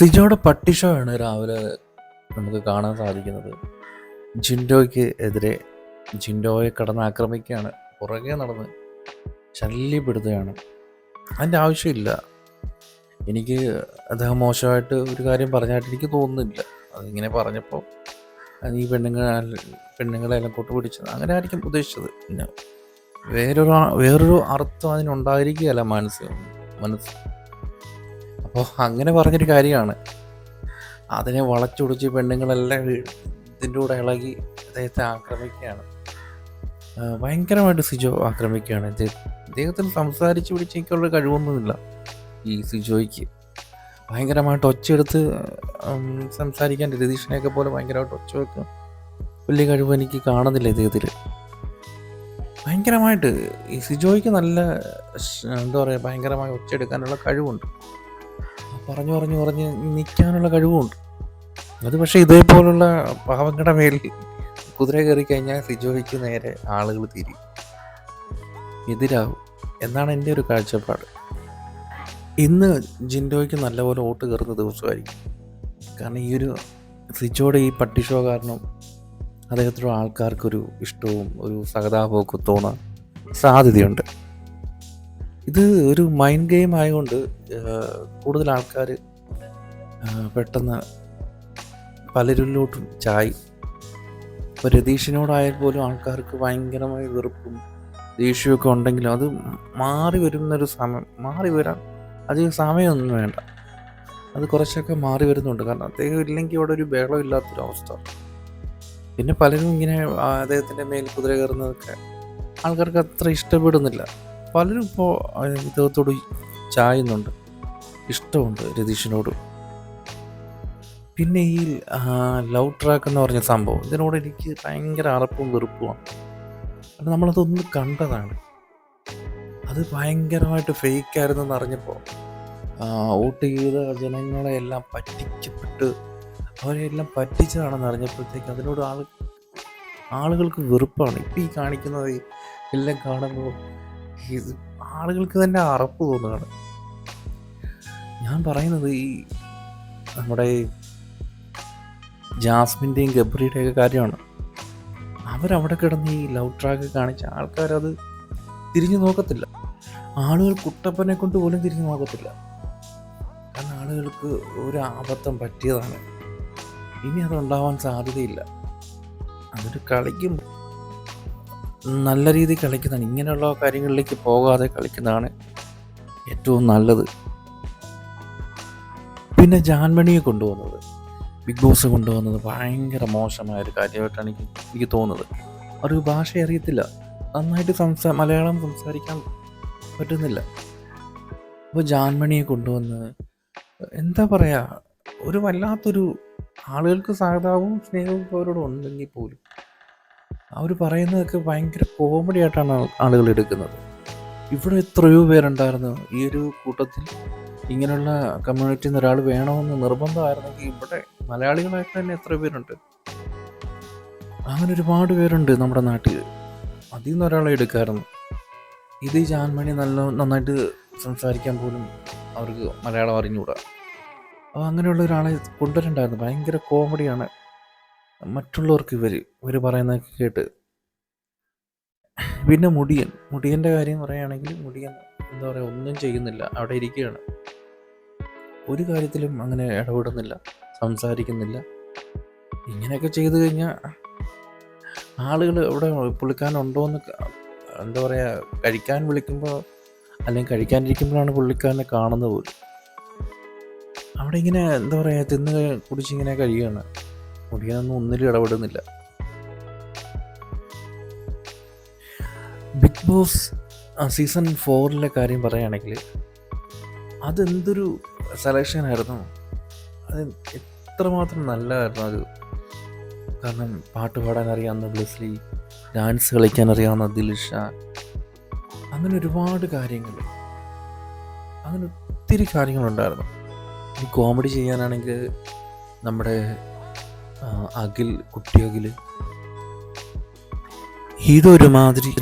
സിജോയുടെ പട്ടി ഷോ ആണ് രാവിലെ നമുക്ക് കാണാൻ സാധിക്കുന്നത്. ജിൻഡോയ്ക്ക് എതിരെ ജിൻഡോയെ കടന്ന് ആക്രമിക്കുകയാണ്. പുറകെ നടന്ന് ശല്യപ്പെടുത്തുകയാണ് അതിന്റെ ആവശ്യമില്ല. എനിക്ക് അദ്ദേഹം മോശമായിട്ട് ഒരു കാര്യം പറഞ്ഞായിട്ട് എനിക്ക് തോന്നുന്നില്ല. അതിങ്ങനെ പറഞ്ഞപ്പോൾ ഈ പെണ്ണുങ്ങൾ പെണ്ണുങ്ങളെ എല്ലാം കൊട്ടുപിടിച്ചത്. അങ്ങനെ ആയിരിക്കും ഉദ്ദേശിച്ചത്. പിന്നെ വേറൊരു വേറൊരു അർത്ഥം അതിനുണ്ടായിരിക്കുകയല്ല മനസ്സ് മനസ്സ്. അപ്പോൾ അങ്ങനെ പറഞ്ഞൊരു കാര്യമാണ്. അതിനെ വളച്ചൊടിച്ച് പെണ്ണുങ്ങളെല്ലാം ഇതിന്റെ കൂടെ ഇളകി അദ്ദേഹത്തെ ആക്രമിക്കുകയാണ്. ഭയങ്കരമായിട്ട് സിജോ ആക്രമിക്കുകയാണ്. അദ്ദേഹത്തിന് സംസാരിച്ച് പിടിച്ചേക്കുള്ള കഴിവൊന്നുമില്ല ഈ സിജോയ്ക്ക്. ഭയങ്കരമായിട്ട് ഒച്ചയെടുത്ത് സംസാരിക്കാൻ രതീഷിനെയൊക്കെ പോലെ ഭയങ്കരമായിട്ട് ഒച്ച വെക്കും വലിയ കഴിവ് എനിക്ക് കാണുന്നില്ല ഇദ്ദേഹത്തിൽ. ഭയങ്കരമായിട്ട് ഈ സിജോയ്ക്ക് നല്ല എന്താ പറയുക ഭയങ്കരമായി ഒച്ചയെടുക്കാനുള്ള കഴിവുണ്ട്. പറഞ്ഞു പറഞ്ഞു പറഞ്ഞ് നിൽക്കാനുള്ള കഴിവുമുണ്ട് അത് പക്ഷേ ഇതേപോലുള്ള പാവങ്ങളുടെ മേലിൽ കുതിര കയറി കഴിഞ്ഞാൽ സിജോയ്ക്ക് നേരെ ആളുകൾ തിരി എതിരാകും എന്നാണ് എന്റെ ഒരു കാഴ്ചപ്പാട്. ഇന്ന് ജിൻഡോയ്ക്ക് നല്ലപോലെ വോട്ട് കയറുന്ന ദിവസമായിരിക്കും. കാരണം ഈ ഒരു സിജോയുടെ ഈ പട്ടി ഷോ കാരണം അദ്ദേഹത്തിലുള്ള ആൾക്കാർക്കൊരു ഇഷ്ടവും ഒരു സഹതാപമൊക്കെ തോന്നാൻ സാധ്യതയുണ്ട്. ഇത് ഒരു മൈൻഡ് ഗെയിം ആയതുകൊണ്ട് കൂടുതൽ ആൾക്കാർ പെട്ടെന്ന് പലരിലോട്ടും ചായി. ഇപ്പോൾ രതീഷിനോടായാൽ പോലും ആൾക്കാർക്ക് ഭയങ്കരമായ വെറുപ്പും ദേഷ്യമൊക്കെ ഉണ്ടെങ്കിലും അത് മാറി വരുന്നൊരു സമയം മാറി വരാൻ അധികം സമയമൊന്നും വേണ്ട. അത് കുറച്ചൊക്കെ മാറി വരുന്നുണ്ട്. കാരണം അദ്ദേഹം ഇല്ലെങ്കിൽ ഇവിടെ ഒരു ബഹളം ഇല്ലാത്തൊരവസ്ഥ പിന്നെ പലരും ഇങ്ങനെ അദ്ദേഹത്തിന്റെ മേൽ കുതിര കയറുന്നതൊക്കെ ആൾക്കാർക്ക് അത്ര ഇഷ്ടപ്പെടുന്നില്ല. പലരും ഇപ്പോൾ ഇദ്ദേഹത്തോട് ചായുന്നുണ്ട്. ഇഷ്ടമുണ്ട് രതീഷിനോട്. പിന്നെ ഈ ലവ് ട്രാക്ക് എന്ന് പറഞ്ഞ സംഭവം ഇതിനോട് എനിക്ക് ഭയങ്കര അറപ്പും വെറുപ്പുമാണ് അത് നമ്മളതൊന്ന് കണ്ടതാണ്. അത് ഭയങ്കരമായിട്ട് ഫേക്കായിരുന്നു ആയിരുന്നെന്ന് അറിഞ്ഞപ്പോൾ വോട്ട് ചെയ്ത ജനങ്ങളെ എല്ലാം പറ്റിക്കപ്പെട്ട് അവരെ എല്ലാം പറ്റിച്ചതാണെന്ന് അറിഞ്ഞപ്പോഴത്തേക്ക് അതിനോട് ആൾ ആളുകൾക്ക് വെറുപ്പാണ്. ഇപ്പം ഈ കാണിക്കുന്നത് എല്ലാം കാണുമ്പോൾ ഇത് ആളുകൾക്ക് തന്നെ അറപ്പ് തോന്നുകയാണ്. ഞാൻ പറയുന്നത് ഈ നമ്മുടെ ജാസ്മിന്റെയും ഗബ്രിയുടെയൊക്കെ കാര്യമാണ്. അവരവിടെ കിടന്ന് ഈ ലവ് ട്രാക്ക് കാണിച്ച ആൾക്കാരത് തിരിഞ്ഞു നോക്കത്തില്ല. ആളുകൾ കുട്ടപ്പനെ കൊണ്ട് പോലും തിരിഞ്ഞു നോക്കത്തില്ല. കാരണം ആളുകൾക്ക് ഒരു ആപത്തം പറ്റിയതാണ്. ഇനി അതുണ്ടാവാൻ സാധ്യതയില്ല. അതൊരു കളിക്കും നല്ല രീതിയിൽ കളിക്കുന്നതാണ്. ഇങ്ങനെയുള്ള കാര്യങ്ങളിലേക്ക് പോകാതെ കളിക്കുന്നതാണ് ഏറ്റവും നല്ലത്. പിന്നെ ജാൻമണിയെ കൊണ്ടുപോകുന്നത്. ബിഗ് ബോസ് കൊണ്ടുപോകുന്നത് ഭയങ്കര മോശമായ ഒരു കാര്യമായിട്ടാണ് എനിക്ക് എനിക്ക് തോന്നുന്നത്. അവർക്ക് ഭാഷ അറിയത്തില്ല. നന്നായിട്ട് സംസാ മലയാളം സംസാരിക്കാൻ പറ്റുന്നില്ല. അപ്പോൾ ജാൻമണിയെ കൊണ്ടുവന്ന് എന്താ പറയുക ഒരു വല്ലാത്തൊരു ആളുകൾക്ക് സഹതാവും സ്നേഹവും അവരോട് ഉണ്ടെങ്കിൽ പോലും അവർ പറയുന്നതൊക്കെ ഭയങ്കര കോമഡി ആയിട്ടാണ് ആളുകൾ എടുക്കുന്നത്. ഇവിടെ എത്രയോ പേരുണ്ടായിരുന്നു. ഈ ഒരു കൂട്ടത്തിൽ ഇങ്ങനെയുള്ള കമ്മ്യൂണിറ്റിയിൽ ഒരാൾ വേണമെന്ന് നിർബന്ധമായിരുന്നെങ്കിൽ ഇവിടെ മലയാളികളായിട്ട് തന്നെ എത്ര പേരുണ്ട്. അങ്ങനെ ഒരുപാട് പേരുണ്ട് നമ്മുടെ നാട്ടിൽ. അതിൽ നിന്ന് ഒരാളെ എടുക്കാമായിരുന്നു ഇത് ഈ ജാൻമണി നല്ല നന്നായിട്ട് സംസാരിക്കാൻ പോലും അവർക്ക് മലയാളം അറിഞ്ഞുകൂടാ. അപ്പോൾ അങ്ങനെയുള്ള ഒരാളെ കൊണ്ടുവരണ്ടായിരുന്നു. ഭയങ്കര കോമഡിയാണ് മറ്റുള്ളവർക്ക് ഇവർ ഇവർ പറയുന്നതൊക്കെ കേട്ട്. പിന്നെ മുടിയൻ. മുടിയന്റെ കാര്യം പറയുകയാണെങ്കിൽ മുടിയൻ എന്താ പറയുക ഒന്നും ചെയ്യുന്നില്ല. അവിടെ ഇരിക്കുകയാണ്. ഒരു കാര്യത്തിലും അങ്ങനെ ഇടപെടുന്നില്ല. സംസാരിക്കുന്നില്ല. ഇങ്ങനെയൊക്കെ ചെയ്തു കഴിഞ്ഞാൽ ആളുകൾ ഇവിടെ പുള്ളിക്കാരനുണ്ടോ എന്ന് എന്താ പറയുക കഴിക്കാൻ വിളിക്കുമ്പോൾ അല്ലെങ്കിൽ കഴിക്കാനിരിക്കുമ്പോഴാണ് പുള്ളിക്കാരനെ കാണുന്നത് പോലും. അവിടെ ഇങ്ങനെ എന്താ പറയുക തിന്ന് കുടിച്ചിങ്ങനെ കഴിയുകയാണ്. മുടിയാനൊന്നും ഒന്നിലും ഇടപെടുന്നില്ല. ബിഗ് ബോസ് സീസൺ ഫോറിലെ കാര്യം പറയുകയാണെങ്കിൽ അതെന്തൊരു സെലക്ഷൻ ആയിരുന്നു. അത് എത്രമാത്രം നല്ലതായിരുന്നു അത്. കാരണം പാട്ട് പാടാൻ അറിയാവുന്ന ബ്ലസ്ലി ഡാൻസ് കളിക്കാൻ അറിയാവുന്ന ദിൽഷ അങ്ങനെ ഒരുപാട് കാര്യങ്ങൾ. അങ്ങനെ ഒത്തിരി കാര്യങ്ങളുണ്ടായിരുന്നു. ഈ കോമഡി ചെയ്യാനാണെങ്കിൽ നമ്മുടെ അഖിൽ കുട്ടി അഖിൽ ഇതൊരുമാതിരി